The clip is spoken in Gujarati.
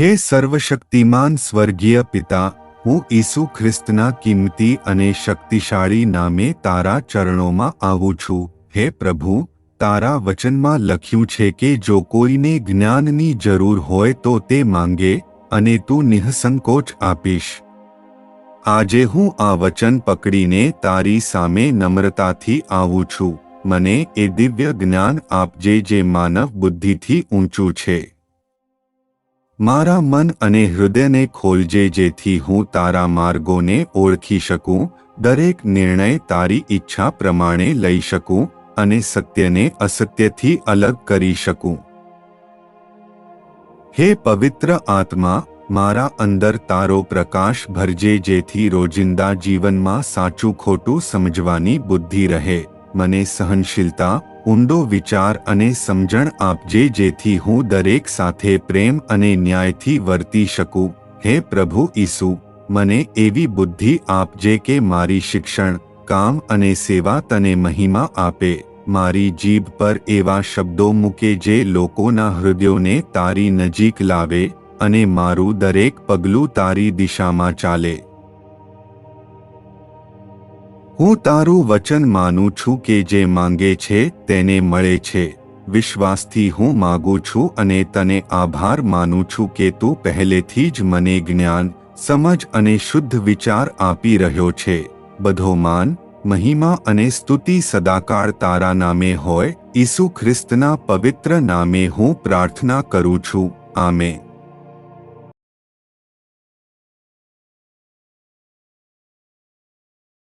હે સર્વશક્તિમાન સ્વર્ગીય પિતા, હું ઈસુ ખ્રિસ્તના કિંમતી અને શક્તિશાળી નામે તારા ચરણોમાં આવું છું. હે પ્રભુ, તારા વચનમાં લખ્યું છે કે જો કોઈને જ્ઞાનની જરૂર હોય તો તે માંગે અને તું નિઃસંકોચ આપીશ. આજે હું આ વચન પકડીને તારી સામે નમ્રતાથી આવું છું. મને એ દિવ્ય જ્ઞાન આપજે જે માનવ બુદ્ધિથી ઊંચું છે. મારા મન અને હૃદયને ખોલજે જેથી હું તારા માર્ગોને ઓળખી શકું, દરેક નિર્ણય તારી ઈચ્છા પ્રમાણે લઈ શકું અને સત્યને અસત્યથી અલગ કરી શકું. હે પવિત્ર આત્મા, મારા અંદર તારો પ્રકાશ ભરજે જેથી રોજિંદા જીવનમાં સાચું ખોટું સમજવાની બુદ્ધિ રહે, મને સહનશીલતા ઊંડો વિચાર અને સમજણ આપજે જેથી હું દરેક સાથે પ્રેમ અને ન્યાયથી વર્તી શકું. હે પ્રભુ ઈસુ, મને એવી બુદ્ધિ આપજે કે મારી શિક્ષણ, કામ અને સેવા તને મહિમા આપે. મારી જીભ પર એવા શબ્દો મૂકે જે લોકોના હૃદયોને તારી નજીક લાવે અને મારું દરેક પગલું તારી દિશામાં ચાલે. હું તારું વચન માનું છું કે જે માંગે છે તેને મળે છે. વિશ્વાસથી હું માગું છું અને તને આભાર માનું છું કે તું પહેલેથી જ મને જ્ઞાન, સમજ અને શુદ્ધ વિચાર આપી રહ્યો છે. બધો માન મહિમા અને સ્તુતિ સદાકાળ તારા નામે હોય, ઈસુ ખ્રિસ્તના પવિત્ર નામે હું પ્રાર્થના કરું છું. આમે